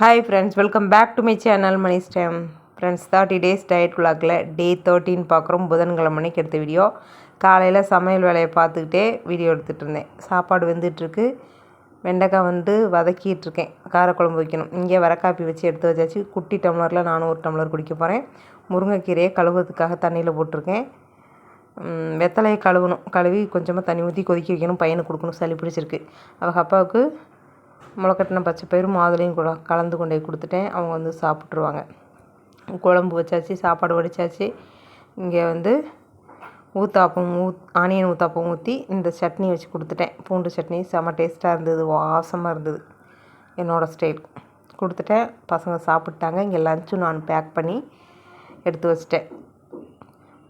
Hi friends welcome back to my channel Mani ஸ்டேம் friends thirty days diet விளாக்கில் day thirteen பார்க்குறோம். புதன்கிழமை மணிக்கு எடுத்த வீடியோ காலையில் சமையல் வேலையை பார்த்துக்கிட்டே வீடியோ எடுத்துகிட்டு இருந்தேன். சாப்பாடு வெந்துட்டுருக்கு. வெண்டைக்காய் வந்து வதக்கிட்டு இருக்கேன். காரக்குழம்பு வைக்கணும். இங்கே வரக்காப்பி வச்சு எடுத்து வச்சாச்சு. குட்டி டம்ளரில் நானும் ஒரு டம்ளர் குடிக்க போகிறேன் முருங்கைக்கீரையை கழுவுறதுக்காக தண்ணியில் போட்டிருக்கேன். வெத்தலையை கழுவணும். கழுவி கொஞ்சமாக தண்ணி ஊற்றி கொதிக்க வைக்கணும். பையனுக்கு கொடுக்கணும். சளி பிடிச்சிருக்கு. அவங்க அப்பாவுக்கு முளைக்கட்டின பச்சை பயிறு மாதுளையும் கூட கலந்து கொண்டு போய் கொடுத்துட்டேன். அவங்க வந்து சாப்பிட்ருவாங்க குழம்பு வச்சாச்சு சாப்பாடு வடிச்சாச்சு. இங்கே வந்து ஊத்தாப்பம் ஊத் ஆனியன் ஊத்தாப்பம் ஊற்றி இந்த சட்னி வச்சு கொடுத்துட்டேன். பூண்டு சட்னி செம்ம டேஸ்ட்டாக இருந்தது வாசமாக இருந்தது. என்னோடய ஸ்டைல். கொடுத்துட்டேன். பசங்க சாப்பிட்டாங்க. இங்கே லஞ்சும் நான் பேக் பண்ணி எடுத்து வச்சிட்டேன்.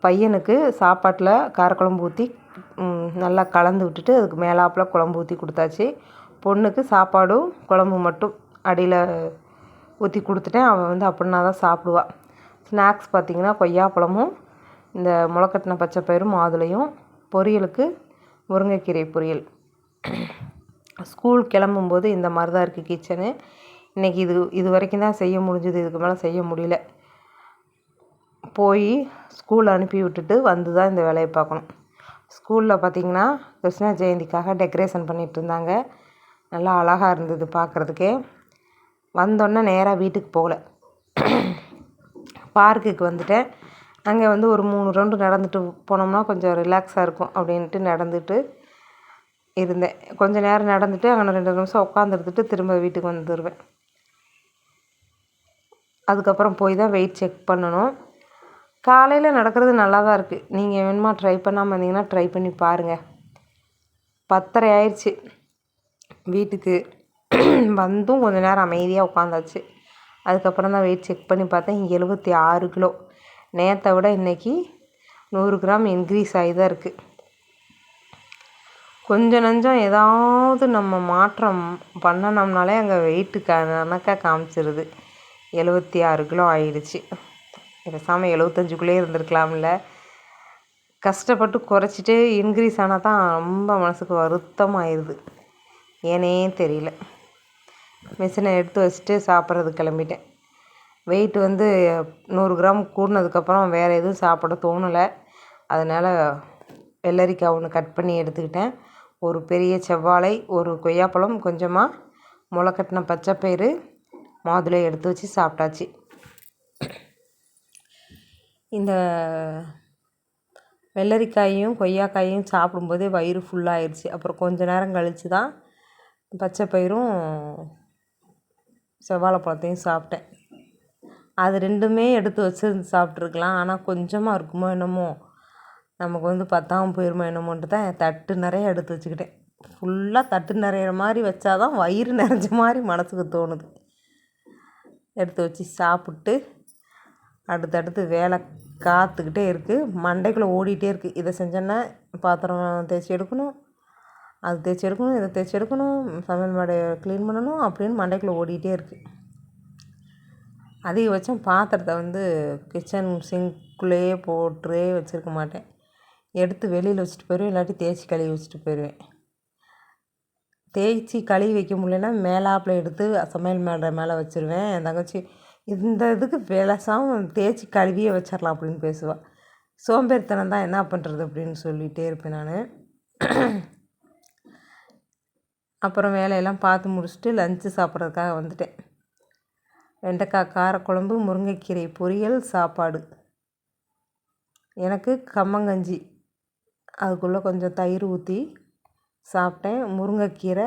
பையனுக்கு சாப்பாட்டில் காரக்குழம்பு ஊற்றி நல்லா கலந்து விட்டுட்டு அதுக்கு மேலாப்பில் குழம்பு ஊற்றி கொடுத்தாச்சு. பொண்ணுக்கு சாப்பாடும் குழம்பு மட்டும் அடியில் ஊற்றி கொடுத்துட்டேன். அவன் வந்து அப்படின்னா தான் சாப்பிடுவாள் ஸ்நாக்ஸ் பார்த்திங்கன்னா கொய்யாப்பழமும் இந்த முளைக்கட்டின பச்சை பயிரும் மாதுளையும் பொரியலுக்கு முருங்கைக்கீரை பொரியல். ஸ்கூல் கிளம்பும்போது இந்த மாதிரி தான் இருக்குது கிச்சனு இன்றைக்கி இது இது வரைக்கும் தான் செய்ய முடிஞ்சது. இதுக்கு மேலே செய்ய முடியல. போய் ஸ்கூல் அனுப்பி விட்டுட்டு வந்து தான் இந்த வேலையை பார்க்கணும். ஸ்கூலில் பார்த்தீங்கன்னா கிருஷ்ண ஜெயந்திக்காக டெக்கரேஷன் பண்ணிகிட்டு இருந்தாங்க. நல்லா அழகாக இருந்தது பார்க்குறதுக்கே வந்தோடனே நேராக வீட்டுக்கு போகல. பார்க்குக்கு வந்துட்டேன். அங்கே வந்து ஒரு மூணு ரவுண்டு நடந்துட்டு போனோம்னா கொஞ்சம் ரிலாக்ஸாக இருக்கும் அப்படின்ட்டு நடந்துட்டு இருந்தேன். கொஞ்சம் நேரம் நடந்துட்டு அங்கே ரெண்டு நிமிஷம் உட்காந்துருந்துட்டு திரும்ப வீட்டுக்கு வந்துடுவேன் அதுக்கப்புறம் போய் தான் வெயிட் செக் பண்ணணும். காலையில் நடக்கிறது நல்லா தான் இருக்குது நீங்கள் வேணுமா ட்ரை பண்ணாமல் இருந்தீங்கன்னா ட்ரை பண்ணி பாருங்கள் பத்தரை ஆயிடுச்சு வீட்டுக்கு வந்தும் கொஞ்ச நேரம் அமைதியாக உட்காந்தாச்சு அதுக்கப்புறம் தான் வெயிட் செக் பண்ணி பார்த்தேன். எழுபத்தி ஆறு கிலோ. நேற்றை விட இன்றைக்கி நூறு கிராம் இன்க்ரீஸ் ஆகி தான் இருக்குது கொஞ்சம் நஞ்சம் ஏதாவது நம்ம மாற்றம் பண்ணனோம்னாலே அங்கே வெயிட்டு கணக்காக காமிச்சிருது. எழுபத்தி ஆறு கிலோ ஆயிடுச்சு. பேசாமல் எழுபத்தஞ்சுக்குள்ளே இருந்திருக்கலாம்ல. கஷ்டப்பட்டு குறைச்சிட்டு இன்க்ரீஸ் ஆனால் தான் ரொம்ப மனசுக்கு வருத்தமாயிருது. ஏனே தெரியல. மிஷினை எடுத்து வச்சுட்டு சாப்பிட்றது கிளம்பிட்டேன். வெயிட் வந்து நூறு கிராம் கூடினதுக்கப்புறம் வேறு எதுவும் சாப்பிட தோணலை. அதனால் வெள்ளரிக்காய் ஒன்று கட் பண்ணி எடுத்துக்கிட்டேன். ஒரு பெரிய செவ்வாழை ஒரு கொய்யாப்பழம் கொஞ்சமாக முளைக்கட்டின பச்சைப்பயிறு மாதுளை எடுத்து வச்சு சாப்பிட்டாச்சு. இந்த வெள்ளரிக்காயும் கொய்யாக்காயும் சாப்பிடும்போதே வயிறு ஃபுல்லாகிடுச்சு அப்புறம் கொஞ்ச நேரம் கழித்து தான் பச்சை பயிரும் செவ்வாழைப்பழத்தையும் சாப்பிட்டேன். அது ரெண்டுமே எடுத்து வச்சு சாப்பிட்ருக்கலாம் ஆனால் கொஞ்சமாக இருக்குமோ என்னமோ நமக்கு வந்து பத்தாமல் போயிருமோ என்னமோன்ட்டு தான் தட்டு நிறைய எடுத்து வச்சுக்கிட்டேன். ஃபுல்லாக தட்டு நிறையிற மாதிரி வச்சாதான் வயிறு நிறைஞ்ச மாதிரி மனசுக்கு தோணுது. எடுத்து வச்சு சாப்பிட்டு அடுத்தடுத்து வேலை காத்துக்கிட்டே இருக்குது மண்டைக்குள்ளே ஓடிட்டே இருக்குது இதை செஞ்சேன்னா பாத்திரம் தேய்ச்சி எடுக்கணும். அது தேய்ச்சி இதை தேய்ச்சி எடுக்கணும் சமையல் மேடையை க்ளீன் பண்ணணும் அப்படின்னு மண்டைக்குள்ளே ஓடிட்டே இருக்குது அதிகபட்சம் பாத்திரத்தை வந்து கிச்சன் சிங்க்குள்ளேயே போட்டே வச்சுருக்க மாட்டேன். எடுத்து வெளியில் வச்சுட்டு போயிடுவேன் இல்லாட்டி தேய்ச்சி கழுவி வச்சுட்டு போயிடுவேன் தேய்ச்சி கழுவி வைக்க முடியலன்னா மேலாப்பில் எடுத்து சமையல் மேடை மேலே வச்சுருவேன். என் தங்கச்சி இந்த இதுக்கு விலசாம தேய்ச்சி கழுவியே வச்சிடலாம் அப்படின்னு பேசுவாள் சோம்பேறித்தனம் தான் என்ன பண்ணுறது அப்படின்னு சொல்லிகிட்டே இருப்பேன் நான். அப்புறம் வேலையெல்லாம் பார்த்து முடிச்சுட்டு லஞ்சு சாப்பிட்றதுக்காக வந்துட்டேன். வெண்டைக்காய் காரக்குழம்பு முருங்கைக்கீரை பொரியல் சாப்பாடு. எனக்கு கம்மங்கஞ்சி. அதுக்குள்ளே கொஞ்சம் தயிர் ஊற்றி சாப்பிட்டேன். முருங்கைக்கீரை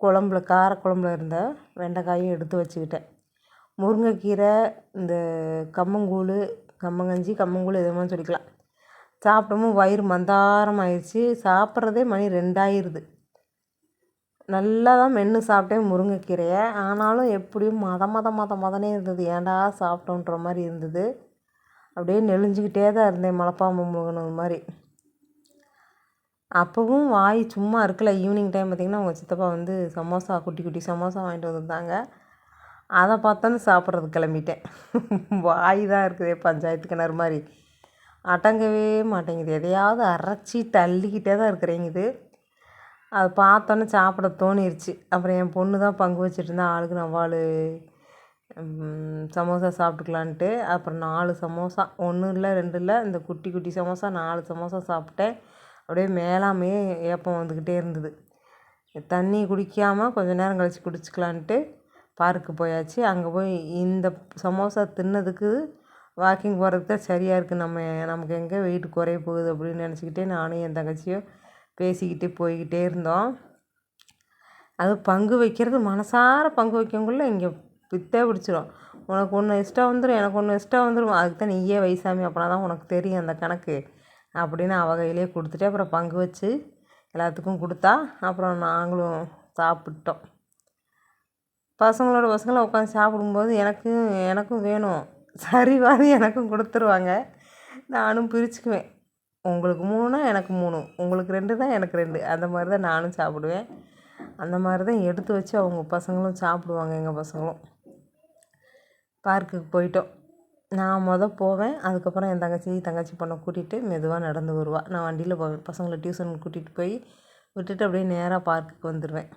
குழம்புல காரக்குழம்புல இருந்த வெண்டைக்காயும் எடுத்து வச்சுக்கிட்டேன். முருங்கைக்கீரை இந்த கம்மங்கூழ் கம்மங்கஞ்சி கம்மங்கூழ் எதுவுமே சொல்லிக்கலாம். சாப்பிட்டமும் வயிறு மந்தாரம் ஆயிடுச்சு சாப்பிட்றதே மணி ரெண்டாயிருது. நல்லா தான் மென்று சாப்பிட்டேன் முருங்கைக்கீரையை. ஆனாலும் எப்படியும் மத மத மத மதனே இருந்தது. ஏன்டா சாப்பிட்டோன்ற மாதிரி இருந்தது. அப்படியே நெளிஞ்சிக்கிட்டே தான் இருந்தேன் மலைப்பாம்பு முழுகினது மாதிரி. அப்போவும் வாய் சும்மா இருக்கல. ஈவினிங் டைம் பார்த்திங்கன்னா அவங்க சித்தப்பா வந்து சமோசா குட்டி குட்டி சமோசா வாங்கிட்டு வந்திருந்தாங்க. அதை பார்த்தோன்னு சாப்பிட்றது கிளம்பிட்டேன். வாய் தான் இருக்குது பஞ்சாயத்து கிணறு மாதிரி. அடங்கவே மாட்டேங்குது. எதையாவது அரைச்சி தள்ளிக்கிட்டே தான் இருக்கிறேங்குது அதை பார்த்தோன்னே சாப்பிட தோணிருச்சு. அப்புறம் என் பொண்ணு தான் பங்கு வச்சுட்டு ஆளுக்கு நவ்வாலு சமோசா சாப்பிட்டுக்கலான்ட்டு. அப்புறம் நாலு சமோசா ஒன்று இல்லை ரெண்டு இல்லை இந்த குட்டி குட்டி சமோசா நாலு சமோசா சாப்பிட்டேன். அப்படியே மேலாமையே ஏப்பம் வந்துக்கிட்டே இருந்தது. தண்ணி குடிக்காமல் கொஞ்சம் நேரம் கழித்து குடிச்சிக்கலான்ட்டு பார்க்கு போயாச்சு. அங்கே போய் இந்த சமோசா தின்னதுக்கு வாக்கிங் போகிறதுக்கு தான் சரியாக இருக்குது நம்ம நமக்கு எங்கே வெயிட் குறைய போகுது அப்படின்னு நினச்சிக்கிட்டே நானும் என் தங்கச்சியும் பேசிக்கிட்டு போய்கிட்டே இருந்தோம். அது பங்கு வைக்கிறது மனசார பங்கு வைக்கக்குள்ளே இங்கே பித்தே பிடிச்சிரும். உனக்கு ஒன்று எக்ஸ்ட்ரா வந்துடும் எனக்கு ஒன்று எக்ஸ்ட்ரா வந்துடும் அதுக்கு தான் நீயே வைசாமி அப்படின்னா தான் உனக்கு தெரியும் அந்த கணக்கு. அப்படின்னு அவ கையிலே கொடுத்துட்டு அப்புறம் பங்கு வச்சு எல்லாத்துக்கும் கொடுத்தா அப்புறம் நாங்களும் சாப்பிட்டோம். பசங்களோட பசங்களை உட்காந்து சாப்பிடும்போது எனக்கும் எனக்கும் வேணும். சரிவாதி எனக்கும் கொடுத்துருவாங்க. நானும் பிரிச்சுக்குவேன். உங்களுக்கு மூணுனா எனக்கு மூணு. உங்களுக்கு ரெண்டு தான் எனக்கு ரெண்டு. அந்த மாதிரி தான் நானும் சாப்பிடுவேன். அந்த மாதிரி தான் எடுத்து வச்சு அவங்க பசங்களும் சாப்பிடுவாங்க எங்கள் பசங்களும். பார்க்குக்கு போயிட்டோம். நான் மொதல் போவேன். அதுக்கப்புறம் என் தங்கச்சி தங்கச்சி பொண்ணை கூட்டிகிட்டு மெதுவாக நடந்து வருவாள் நான் வண்டியில் போவேன். பசங்களை டியூஷன் கூட்டிகிட்டு போய் விட்டுட்டு அப்படியே நேராக பார்க்குக்கு வந்துடுவேன்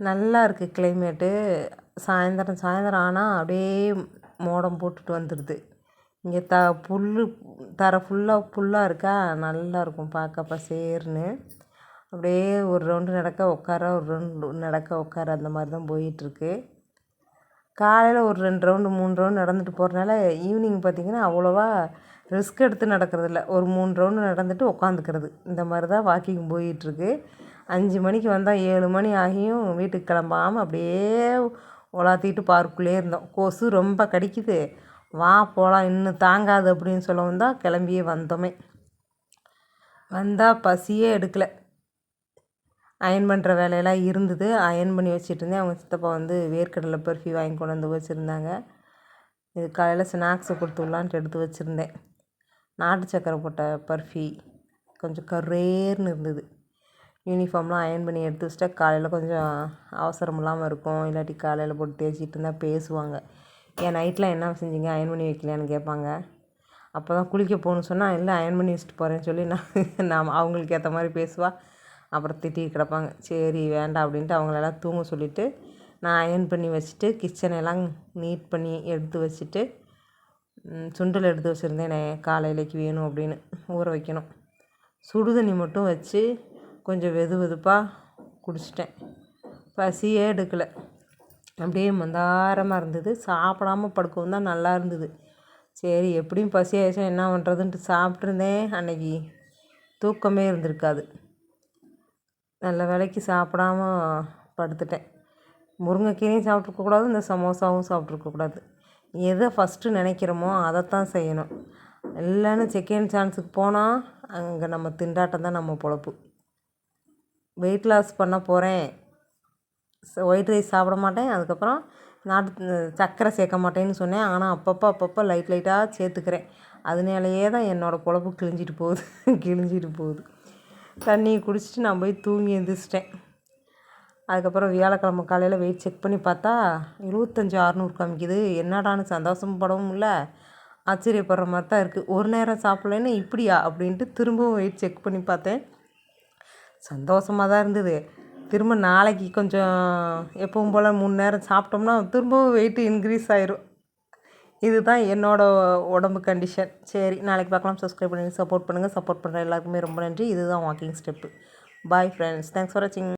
நல்லா இருக்குது கிளைமேட்டு சாயந்தரம் சாயந்தரம் ஆனால் அப்படியே மோடம் போட்டுட்டு வந்துடுது இங்கே த புல் தரை ஃபுல்லாக புல்லாக இருக்கா? நல்லா இருக்கும் பார்க்க பசேர்னு அப்படியே ஒரு ரவுண்டு நடக்க உட்கார ஒரு ரவுண்டு நடக்க உட்கார அந்த மாதிரி தான் போயிட்டுருக்கு. காலையில் ஒரு ரெண்டு ரவுண்டு மூணு ரவுண்டு நடந்துட்டு போகிறனால ஈவினிங் பார்த்திங்கன்னா அவ்வளோவா ரிஸ்க் எடுத்து நடக்கிறதில்ல. ஒரு மூணு ரவுண்டு நடந்துட்டு உட்காந்துக்கிறது. இந்த மாதிரி தான் வாக்கிங் போயிட்டுருக்கு. அஞ்சு மணிக்கு வந்தால் ஏழு மணி ஆகியும் வீட்டுக்கு கிளம்பாமல் அப்படியே உலாத்திட்டு பார்க்குள்ளே இருந்தோம். கொசு ரொம்ப கடிக்குது. வா போகலாம் இன்னும் தாங்காது அப்படின்னு சொல்லவும் தான் கிளம்பியே வந்தோமே. வந்தால் பசியே எடுக்கலை. அயன் பண்ணுற வேலையெல்லாம் இருந்தது. அயன் பண்ணி வச்சுட்டு இருந்தேன். அவங்க சித்தப்பா வந்து வேர்க்கடலை பர்ஃபி வாங்கி கொண்டு வந்து வச்சுருந்தாங்க. இது காலையில் ஸ்நாக்ஸை கொடுத்து விட்லான்ட்டு எடுத்து வச்சுருந்தேன். நாட்டு சக்கரை போட்ட பர்ஃபி கொஞ்சம் கரேர்னு இருந்தது. யூனிஃபார்ம்லாம் அயன் பண்ணி எடுத்து வச்சுட்டா காலையில் கொஞ்சம் அவசரம் இல்லாமல் இருக்கும். இல்லாட்டி காலையில் போட்டு தேய்ச்சிட்டு இருந்தால் பேசுவாங்க. ஏன் நைட்டில் என்ன செஞ்சீங்க? அயன் பண்ணி வைக்கலையான்னு கேட்பாங்க. அப்போ தான் குளிக்க போகணுன்னு சொன்னால் இல்லை அயன் பண்ணி வச்சுட்டு போகிறேன்னு சொல்லி நான் நான் அவங்களுக்கு ஏற்ற மாதிரி பேசுவாள் அப்புறம் திட்டி கிடப்பாங்க. சரி வேண்டாம் அப்படின்ட்டு அவங்களெல்லாம் தூங்க சொல்லிவிட்டு நான் அயன் பண்ணி வச்சுட்டு கிச்சனெல்லாம் நீட் பண்ணி எடுத்து வச்சுட்டு சுண்டல் எடுத்து வச்சுருந்தேன். காலையிலைக்கு வேணும் அப்படின்னு ஊற வைக்கணும். சுடு தண்ணி மட்டும் வச்சு கொஞ்சம் வெது வெதுப்பாக குடிச்சிட்டேன். பசியே எடுக்கலை. அப்படியே மந்தாரமாக இருந்தது. சாப்பிடாம படுக்கவும் தான் நல்லா இருந்தது. சரி எப்படியும் பசி ஆயிடுச்சா என்ன பண்ணுறதுன்ட்டு சாப்பிட்ருந்தேன் அன்னைக்கு தூக்கமே இருந்திருக்காது. நல்ல வேலைக்கு சாப்பிடாம படுத்துட்டேன். முருங்கைக்கீரையும் சாப்பிட்ருக்கக்கூடாது இந்த சமோசாவும் சாப்பிட்ருக்கக்கூடாது எதை ஃபஸ்ட்டு நினைக்கிறோமோ அதைத்தான் செய்யணும். இல்லைன்னு செகண்ட் சான்ஸுக்கு போனால் அங்கே நம்ம திண்டாட்டம் தான் நம்ம பொழப்பு. வெயிட் லாஸ் பண்ண போகிறேன் ஒயிட் ரைஸ் சாப்பிட மாட்டேன். அதுக்கப்புறம் நாட்டு சர்க்கரை சேர்க்க மாட்டேன்னு சொன்னேன். ஆனால் அப்பப்போ அப்பப்போ லைட் லைட்டாக சேர்த்துக்கிறேன். அதனாலேயே தான் என்னோடய பொழப்பு கிழிஞ்சிட்டு போகுது. கிழிஞ்சிட்டு போகுது. தண்ணியை குடிச்சிட்டு நான் போய் தூங்கி எழுந்திரிச்சிட்டேன் அதுக்கப்புறம் வியாழக்கிழம காலையில் வெயிட் செக் பண்ணி பார்த்தா இருபத்தஞ்சி அறநூறு காமிக்குது. என்னடான்னு சந்தோஷம் படவும் இல்லை. ஆச்சரியப்படுற மாதிரி தான் இருக்குது ஒரு நேரம் சாப்பிட்லன்னு இப்படியா? அப்படின்ட்டு திரும்பவும் வெயிட் செக் பண்ணி பார்த்தேன். சந்தோஷமாக தான் இருந்தது. திரும்ப நாளைக்கு கொஞ்சம் எப்பவும் போல் மூணு நேரம் சாப்பிட்டோம்னா திரும்பவும் வெயிட்டு இன்க்ரீஸ் ஆயிரும். இதுதான் என்னோடய உடம்பு கண்டிஷன் சரி நாளைக்கு பார்க்கலாம். சப்ஸ்கிரைப் பண்ணி சப்போர்ட் பண்ணுங்கள் சப்போர்ட் பண்ணுற எல்லாருக்குமே ரொம்ப நன்றி. இதுதான் walking step bye friends thanks for வாட்சிங்